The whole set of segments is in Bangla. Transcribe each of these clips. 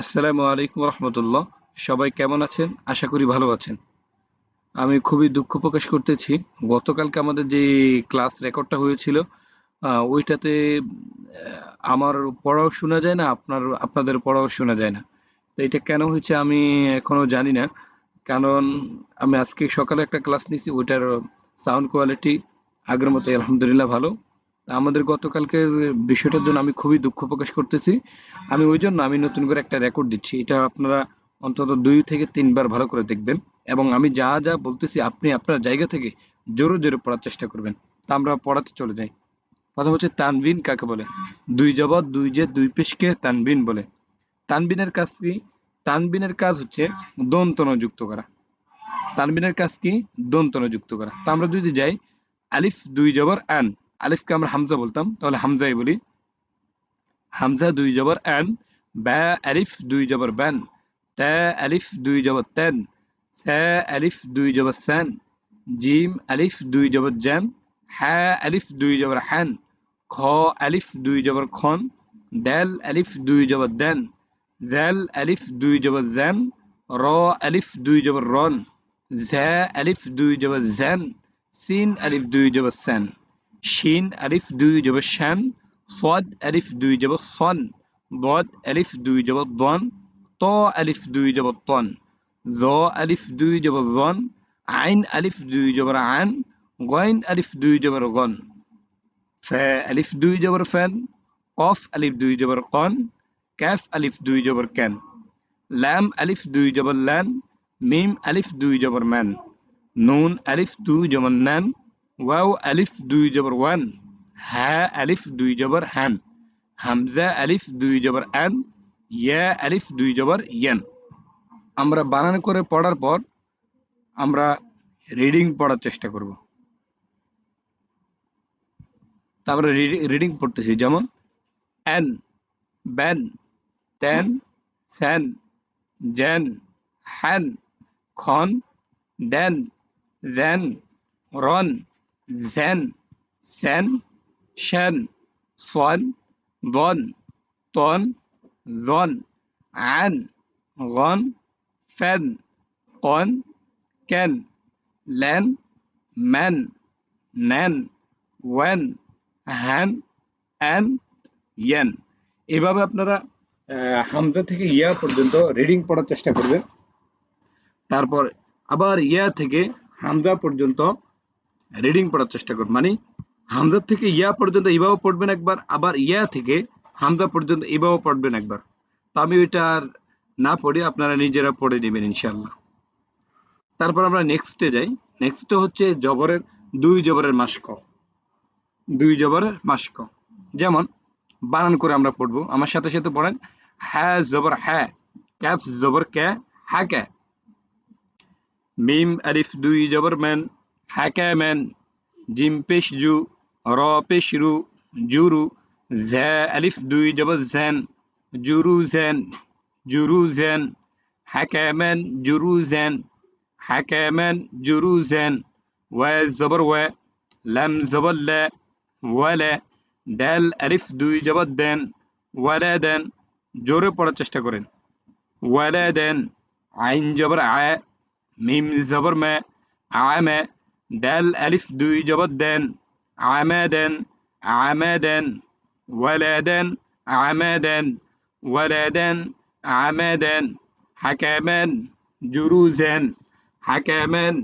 আসসালামু আলাইকুম রহমতুল্লাহ। সবাই কেমন আছেন? আশা করি ভালো আছেন। আমি খুবই দুঃখ প্রকাশ করতেছি। গতকালকে আমাদের যে ক্লাস রেকর্ডটা হয়েছিল ওইটাতে আমার পড়াও শোনা যায় না, আপনার, আপনাদের পড়াও শোনা যায় না। তো এটা কেন হয়েছে আমি এখনও জানি না। কারণ আমি আজকে সকালে একটা ক্লাস নিয়েছি, ওইটার সাউন্ড কোয়ালিটি আগের মতো আলহামদুলিল্লাহ ভালো। আমাদের গতকালকের বিষয়টার জন্য আমি খুবই দুঃখ প্রকাশ করতেছি। আমি ওই জন্য আমি নতুন করে একটা রেকর্ড দিচ্ছি। এটা আপনারা অন্তত দুই থেকে তিনবার ভালো করে দেখবেন এবং আমি যা যা বলতেছি আপনি আপনার জায়গা থেকে জোরে জোরে পড়ার চেষ্টা করবেন। তা আমরা পড়াতে চলে যাই। প্রথম হচ্ছে তানবিন কাকে বলে? দুই জবর দুই যে দুই পেশকে তানবিন বলে। তানবিনের কাজ কি? তানবিনের কাজ হচ্ছে দন্তন যুক্ত করা। তানবিনের কাজ কি? দন্তন যুক্ত করা। তা আমরা যদি যাই, আলিফ, দুই জবর, আন। আলিফকে আমরা হামজা বলতাম তাহলে হামজাই বলি হামজা দুই জবর আন ব্যা আলিফ দুই জবর বান তা আলিফ দুই জবর তেন সা আলিফ দুই জবর সান জিম আলিফ দুই জবর জান হ্যা আলিফ দুই জবর হান খ আলিফ দুই জবর খন দাল আলিফ দুই জবর দেন জাল আলিফ দুই জবর জান র আলিফ দুই জবর রন ঝা আলিফ দুই জবর জান সিন আলিফ দুই জবর সান শিন আরিফ দুই যাব শ্যান সদ আরিফ দুই যাব সন বদ আরিফ দুই যাব দন ত আলিফ দুই যাব তন জ আলিফ দুই যাব জন আইন আলিফ দুই জবর আন গইন আলিফ দুই জবর গন ফে আলিফ দুই জবর ফেন কফ আলিফ দুই জবর কন ক্যাফ আলিফ দুই জবর ক্যান ল্যাম আলিফ দুই জবর ল্যান মিম আলিফ দুই জবর ম্যান নুন আলিফ দুই জবর ন্যান ওয়াও আলিফ দুই জবর ওয়ান হা আলিফ দুই জবর হ্যান হামজা আলিফ দুই জবর অ্যান ইয়া আলিফ দুই জবর ইয়ান আমরা বানান করে পড়ার পর আমরা রিডিং পড়ার চেষ্টা করব তারপরে রিডিং পড়তেছি যেমন অ্যান ব্যান ত্যান স্যান জ্যান হ্যান খন ড্যান জ্যান রন ঝ্যান স্যান শ্যান সন বন তন জন আন গন ফ্যান কন ক্যান ল্যান ম্যান ন্যান ওয়েন হ্যান অ্যান ইয়ান এভাবে আপনারা হামজা থেকে ইয়া পর্যন্ত রিডিং পড়ার চেষ্টা করবেন। তারপর আবার ইয়া থেকে হামজা পর্যন্ত রিডিং পড়ার চেষ্টা করবেন মানে হামজা থেকে ইয়া পর্যন্ত এইভাবে পড়বেন একবার, আবার ইয়া থেকে হামজা পর্যন্ত এইভাবে পড়বেন একবার। তো আমি ওইটা আর না পড়ি আপনারা নিজেরা পড়ে নেবেন ইনশাল্লাহ তারপর আমরা নেক্সটে যাই। নেক্সটে হচ্ছে জবরের, দুই জবরের মাস্ক। দুই জবরের মাস্ক। যেমন বানান করে আমরা পড়ব। আমার সাথে সাথে পড়েন হ্যাঁ জবর হ্যাঁ ক্যাফ জবর ক্যা হ্যাঁ ক্যা। মিম আরিফ দুই জবর, ম্যান হ্যাঁ ম্যান জিম পেশ জু র পেশ রু জুরু ঝ্যা আলিফ দুই, জবর ঝ্যান জুরু ঝ্যান জুরু ঝ্যান হাকামান জুরু ঝ্যান হাকামান জুরু ঝ্যান ওয়া জবর ওয়া, লাম জবর লা ওয়ালা ডাল আলিফ দুই, জবর দেন ওয়ালা দেন, জোরে পড়ার চেষ্টা করেন ওয়ালা দেন, আইন জবর আয়, মিম জবর মা আমা ডাল আলিফ দুই জবর দেন আমাদান আমাদান ওয়ালাদান আমাদান ওয়ালাদান আমাদান হাকামান, জুরুজান হাকামান,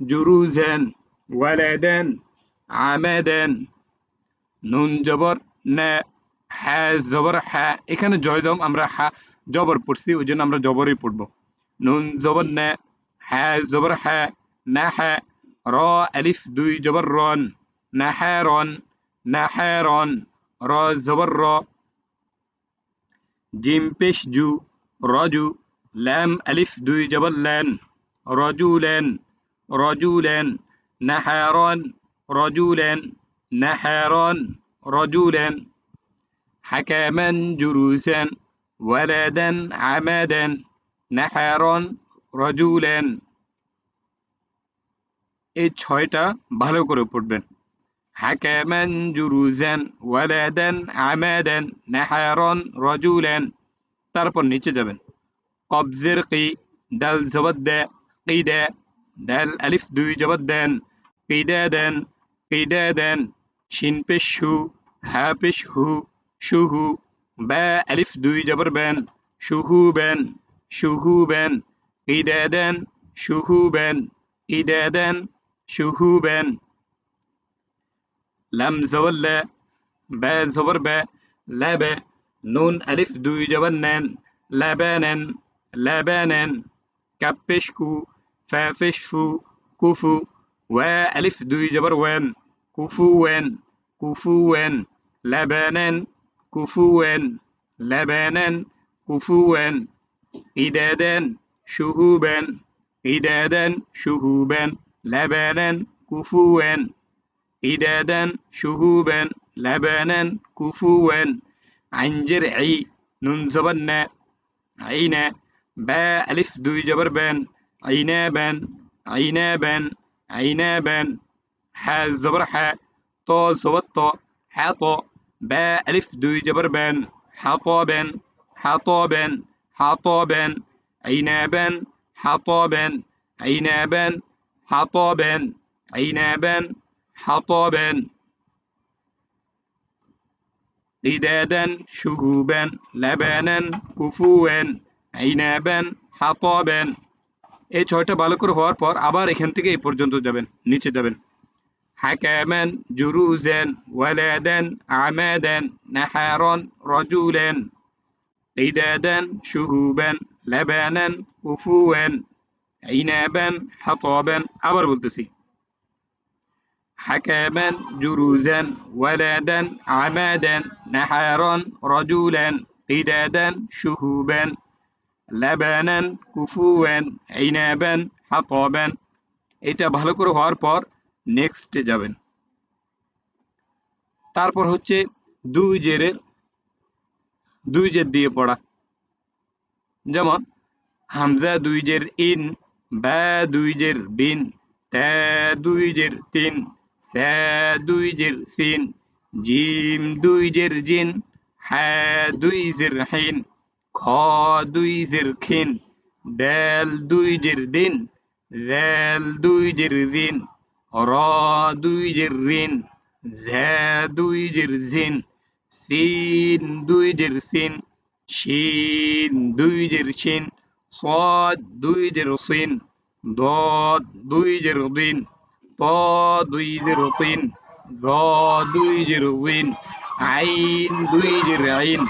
জুরুজান, ওয়ালাদান আমাদান নুন জবর, না হ্যাঁ জবর হ্যাঁ। এখানে জয়জম আমরা হা জবর পড়ছি, ওই জন্য আমরা জবরই পড়ব। নুন জবর, না হ্যাঁ জবর হ্যাঁ না হ্যাঁ را ألف دوي جبران نحارا نحارا را زبر جيم بيش جو رجو لام ألف دوي جبلان رجولا رجولا نحارا رجولا نحارا رجولا حكاما جروسا ولدا عمدا نحارا رجولا এই ছয়টা ভালো করে পড়বেন حكما جروزا ولدا عمادا نحرا رجلا তারপর নিচে যাবেন কবজের কি দাল জবর দে কিদা দাল আলিফ দুই জবর দেন কিদা দেন কিদা দেন শিন পেশ শু হা পেশ হু শুহু বা আলিফ দুই জবর বেন শুহু বেন শুহু বেন কিদা দেন শুহু বেন কিদা দেন শুহু বেন লাম জবর লা বা জবর বা লাবা নুন আলিফ দুই জবর নেন লাবানান লাবানান কাপ পেশ কু ফা পেশ ফু কুফু ওয়া আলিফ দুই জবর ওয়ান কুফু ওয়ান لبانا كفوا. إدادا شهوبا. لبانا كفوا. عن جرعي ننزبنا عينا باء ألف دوي جبربان عنابا عنابا عنابا حا زبرحا طا زبطا حطا باء ألف دوي جبربان حطابا. حطابا. حطابا. عنابا حطابا. عنابا حطابا عنابا حطبا قدادا شهوبا لبنا كفوا عنابا حطبا এই ছয়টা ভালো করে হওয়ার পর আবার এখান থেকে এই পর্যন্ত যাবেন নিচে যাবেন حكما جروزا ولدا عمادا نحارا رجلا قدادا شهوبا لبنا كفوا عنابا حطبا আবার বলতেছি حكما جروزا ولدا عمادا نحارا رجلا قدادا شهوبا لبنا كفوا عنابا حطبا এটা ভালো করে হওয়ার পর নেক্সটে যাবেন তারপর হচ্ছে দুই জেরের দুই জের দিয়ে পড়া যেমন হামজা দুই জের ইন বা দুই জের বিন তা দুই জের তিন সা দুই জের সিন জিম দুই জের জিন হা দুই জের হিন খ দুই জের খিন দাল দুই জের দিন দাল দুই জের দিন র দুই জের রিন ঝা দুই জের জিন সিন দুই জের সিন শিন দুই জের শিন صاد দুই জের সিন ضاد দুই জের দিন ط দুই জের তিন ظ দুই জের জিন আইন দুই জের আইন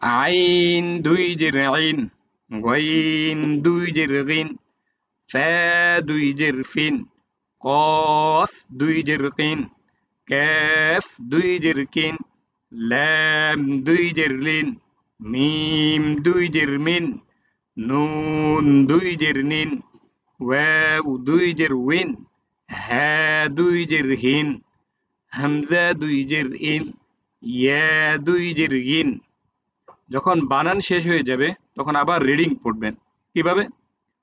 আইন দুই জের আইন গইন দুই জের গিন ফা দুই জের ফিন কফ দুই জেরকিন ক্যাফ দুই জেরকিন ল্যাম, দুই জেরলিন মিম, দুই জেরমিন নুন, দুই জেরনিন ওয়াও দুই জেরউইন হা দুই জেরহিন হামজা, দুই জেরইন ইয়া, দুই জেরগিন যখন বানান শেষ হয়ে যাবে, তখন আবার রিডিং পড়বেন। কীভাবে?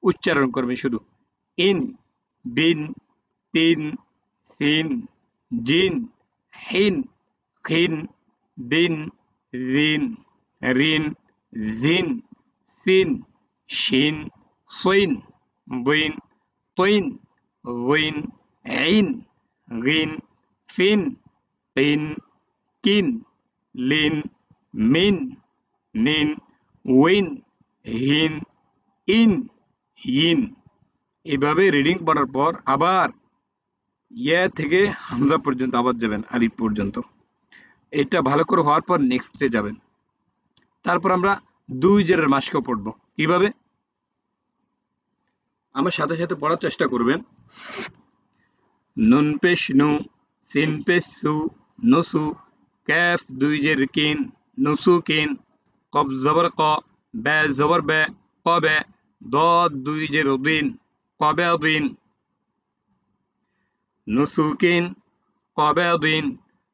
উচ্চারণ করবেন শুধু। ইন, বিন তিন, সিন, জিন, হিন খিন দিন রিন রিন জিন, সিন, শিন সইন বইন তৈন ওইন আইন গিন ফিন তিন কিন লিন, মিন, নিন, উইন, হিন, ইন, হিন। এভাবে রিডিং পড়ার পর আবার ইয়া থেকে হামজা পর্যন্ত আবার যাবেন আলিফ পর্যন্ত। এটা ভালো করে হওয়ার পর নেক্সটে যাবেন। তারপর আমরা দুই জেরের মাসকে পড়ব। কীভাবে? আমার সাথে সাথে পড়ার চেষ্টা করবেন। নুন পেশ নু সিন পেশ সু নসু, ক্যাফ, দুই জের কিন, নসু কিন কব জবর ক, বে জবর বে কবে দ দুই জের দিন কবে দিন নুসুকিন কবেদিন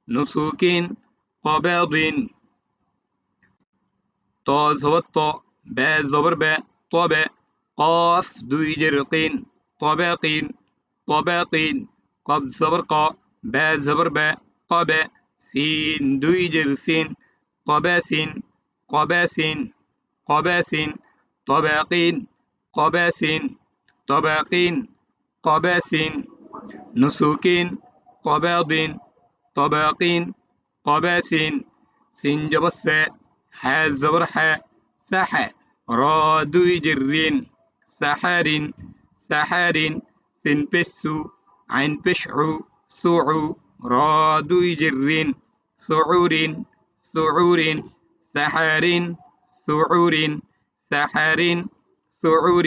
নুসুকিন কবেদিন। ত জবর ত, বে জবর বে তবে কফ দুই জের কিন তবে কিন তবে কিন কব জবর ক, বে জবর বে, কবে। সিন দুই জের সিন, কবে সিন কবে সিন কবে সিন। তবে কিন, কবে সিন, তবে কিন, কবে সিন। نسوكين قباض طباق قباس سين جبس حا زبرحا سحا راد جر سحر سحر سن بسو عن بشعو سوعو راد جر سعور سعور سحر سعور سحر سعور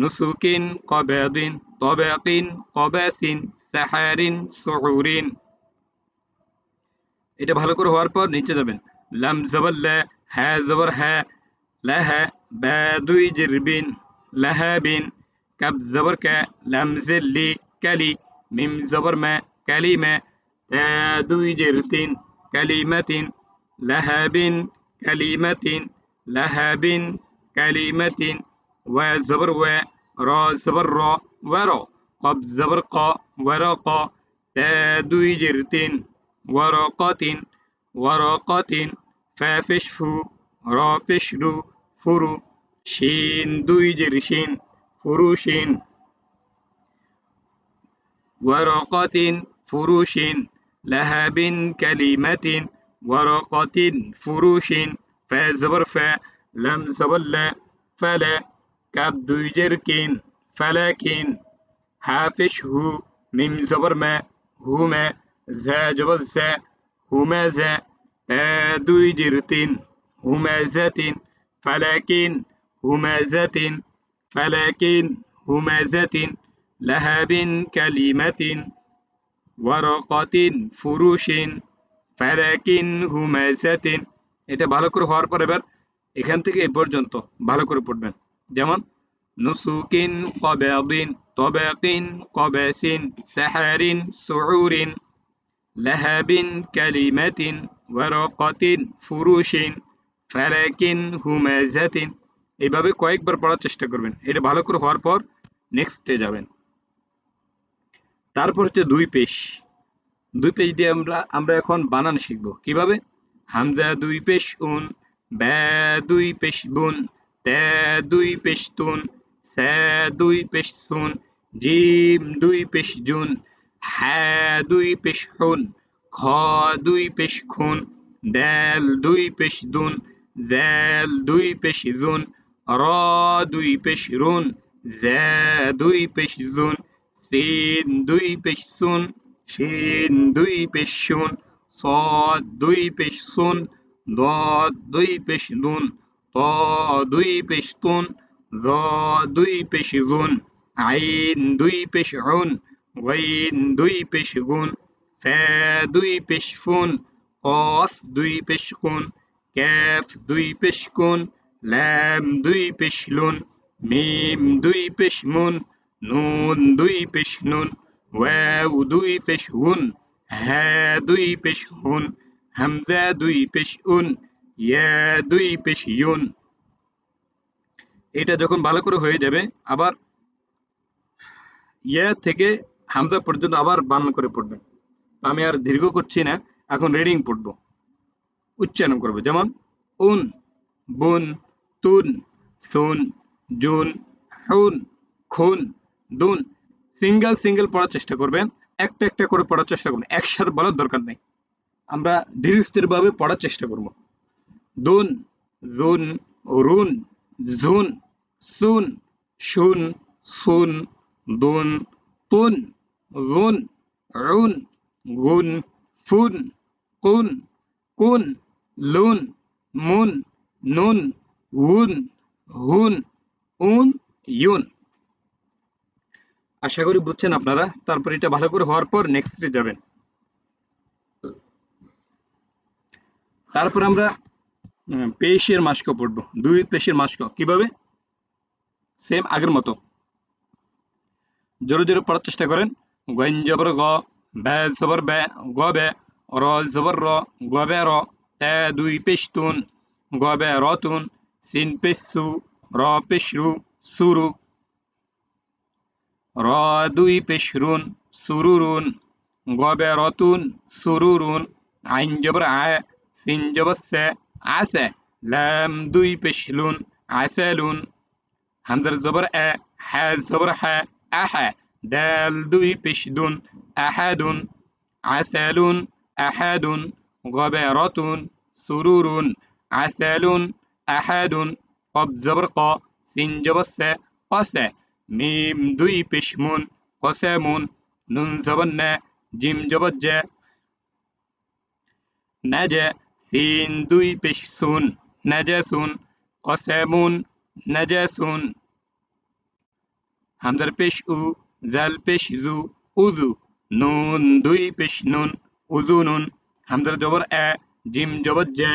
নুসুকিন কবেদিন তবেকিন কবেসিন, সাহারিন সহুরিন এটা ভালো করে হওয়ার পর নিচে যাবেন। লাম জবর লা হ্যা জবর হ্যা লাহা বা দুই জিরবিন লাহাবিন কাব জবর কা, লাম জিল্লি কালি, মিম জবর মা কালিমা তা দুই জিরতিন কালিমাতিন লাহাবিন কালিমাতিন লাহাবিন কালিমাতিন و زبر و را زبر را ورا قب زبر قا ورقا تا دوي جرتين فو را فافشفو رافشرو فرو شین دوي جرشين فروشين ورقات فروش لها بن كلمة ورقة فروش فزبر فا لم زبر لا فلا كاب দুই জের কিন فلكن حافش هو ميم زبر ما هما زا جبر زا همازا تا دوي جرتين همازات فلكن همازات فلكن همازات لهب كلمة ورقة فروش فلكن همازات এটা ভালো করে হওয়ার পর এবার এখান থেকে এই পর্যন্ত ভালো করে পড়বেন যেমন, নুসুকিন কবেদিন, তবেকিন কবেসিন, সাহারিন সুউরিন, লাহাবিন কালিমাতিন, ওয়ারকাতিন ফুরুশিন, ফারাকিন হুমাজাতিন। এইভাবে কয়েকবার পড়ার চেষ্টা করবেন। এটা ভালো করে হওয়ার পর নেক্সটে যাবেন। তারপর হচ্ছে দুই পেশ। দুই পেশ দিয়ে আমরা আমরা এখন বানান শিখব। কীভাবে? হামজা দুই পেশ উন ব্যা দুই পেশ বুন। ত্যা দুই পেশ তুন স্যা দুই পেশ সুন জিম দুই পেশ জুন হ্যাঁ দুই পেশ হুন খ দুই পেশ খুন দেল দুই পেশ দুন জেল দুই পেশ জুন র দুই পেশ রুন জে দুই পেশ জুন সিন দুই পেশ সুন শিন দুই পেশ শুন صاد দুই পেশ সুন ضاد দুই পেশ দুন ত দুই পেশ তুন জ দুই পেশ জুন আইন দুই পেশ উন ওয়াইন দুই পেশ গুন ফা দুই পেশ ফুন কফ দুই পেশ কুন ক্যাফ দুই পেশ কুন ল্যাম দুই পেশ লুন মিম দুই পেশ মুন নুন দুই পেশ নুন ওয়াও দুই পেশ হুন হ্যাঁ দুই পেশহুন হামজা দুই পেশ উন ইয়া দুই পেশ, ইউন। এটা যখন ভালো করে হয়ে যাবে, আবার ইয়া থেকে হামজা পর্যন্ত আবার বানান করে পড়বেন আমি আর দীর্ঘ করছি না, এখন রিডিং পড়ব, উচ্চারণ করব। যেমন, উন, বুন, তুন, সুন, জুন, হুন, খুন, দুন। সিঙ্গেল সিঙ্গেল পড়ার চেষ্টা করবেন, একটা একটা করে পড়ার চেষ্টা করবেন। একসাথে বলার দরকার নেই। আমরা ধীরস্থিরভাবে পড়ার চেষ্টা করব। দুন, জুন, রুন, জুন, সুন, শুন, সুন, দুন, তুন গুন রুন, গুন, ফুন কুন কুন, লুন, মুন, নুন উন হুন, উন, ইউন। আশা করি বুঝছেন আপনারা। তারপর এটা ভালো করে হওয়ার পর নেক্সটে যাবেন। তারপর আমরা পেশের মাস্ক পড়ব দুই পেশের মাস্ক। কীভাবে? সেম আগের মতো। জোরে জোরে পড়ার চেষ্টা করেন। গইন জবর গ ব্যা জবর ব্যা, গ ব্যা, র জবর র, গ ব্যা র, তে দুই পেশতুন, গ ব্যা রতুন, সিন পেশু, র পেশরু, সুরু। র দুই পেশ রুন সুরুরুন গবে রতুন, সুরুরুন। আইন জবর আয় সিন জবর সে আসে লাম দুই পেশ লুন আসেলুন হামজার জবর এ হ্যাঁ জবর হ্যাঁ আহা দাল দুই পেশ দুন আহাদুন আসালুন আহাদুন গবেরতুন সুরুরুন আসালুন আহাদুন কব জবর ক সিন জবর সে কসে মিম দুই পেশ মুন কসেমুন নুন জবর নে জিম জবর জে নাজে সিন দুই পেশ সুন নাজাসুন কসেমুন নাজাসুন হামজার পেশ উ, জাল পেশ জু, উজু। নুন দুই পেশ নুন, উজু নুন। হামজার জবর এ, জিম জবর জে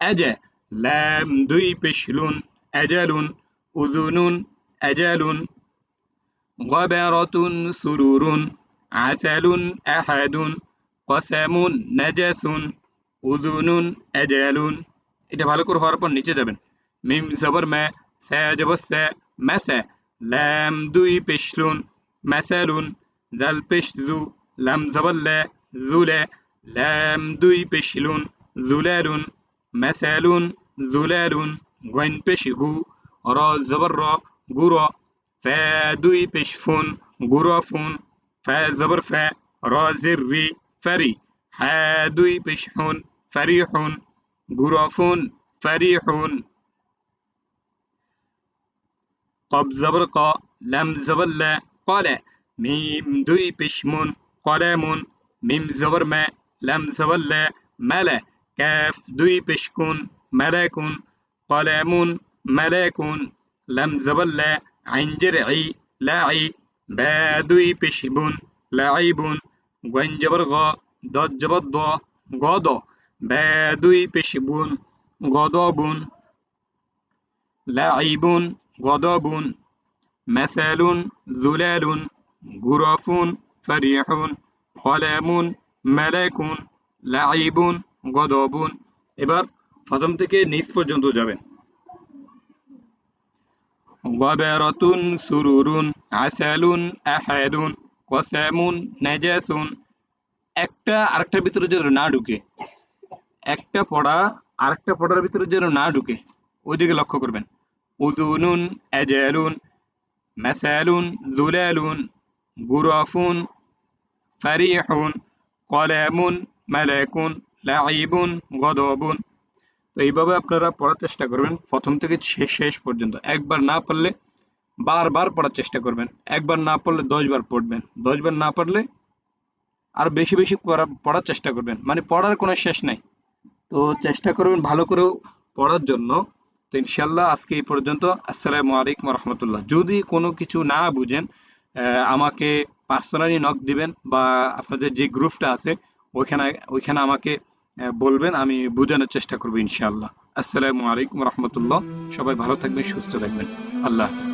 এজে লাম দুই পেশ লুন এজালুন উজু নুন এজালুন গবেরতুন সুরুরুন আসালুন আহাদুন কসামুন নাজাসুন উজুনুন, এজালুন, এটা ভালো করে হওয়ার পর নিচে যাবেন। মিম জবর মে, সে জবর সে মেসে লাম দুই পেশলুন মেসালুন জাল পেশ জু, লাম জবর লে জুলে লাম দুই পেশলুন জুলালুন মেসালুন জুলালুন গইন পেশ গু, র জবর র গুর ফে দুই পেশ ফুন গুরফুন ফে জবর ফে, র জির রি ফেরি হ্যাঁ দুই পেশ হুন ফরিহুন গুরফুন ফরিহুন قب زبر قا لم زبر لا قال ميم دوي بشمون قلم ميم زبر ما لم زبر لا ملا كاف دوي بشكون ملك قلم ملك لم زبر لا عين جرعي لاعي با دوي بشبون لاعب وين جبر غا ضد جبر ضا غضا با دوي بشبون غضب لاعب غضب مثل زلال غرف فريح قلم ملك লাইব গদবুন এবার প্রথম থেকে নিচ পর্যন্ত যাবেন গবেরতুন সুরুরুন আসালুন আহাদুন কসামুন নাজাসুন একটা আরেকটার ভিতরে যেন না ঢুকে একটা পড়া, আরেকটা পড়ার ভিতরে যেন না ঢুকে, ওইদিকে লক্ষ্য করবেন। উজুনুন এজালুন মাসালুন, জুলালুন, গুরাফুন, ফারিহুন, কলামুন, মালাকুন, লাইবুন, গদবুন। তো এইভাবে আপনারা পড়ার চেষ্টা করবেন, প্রথম থেকে শেষ শেষ পর্যন্ত। একবার না পারলে বারবার পড়ার চেষ্টা করবেন। একবার না পড়লে দশবার পড়বেন। দশবার না পারলে আর বেশি বেশি পড়া, পড়ার চেষ্টা করবেন। মানে পড়ার কোনো শেষ নাই। তো চেষ্টা করবেন ভালো করে পড়ার জন্য। তো ইনশাল্লাহ আজকে এই পর্যন্ত। আসসালামু আলাইকুম রহমতুল্লাহ। যদি কোনো কিছু না বুঝেন আমাকে পার্সোনালি নক দিবেন বা আপনাদের যে গ্রুপটা আছে, ওইখানে ওইখানে আমাকে বলবেন, আমি বোঝানোর চেষ্টা করব ইনশাআল্লাহ। আসসালামু আলাইকুম রহমতুল্লাহ। সবাই ভালো থাকবেন, সুস্থ থাকবেন। আল্লাহ হাফেজ।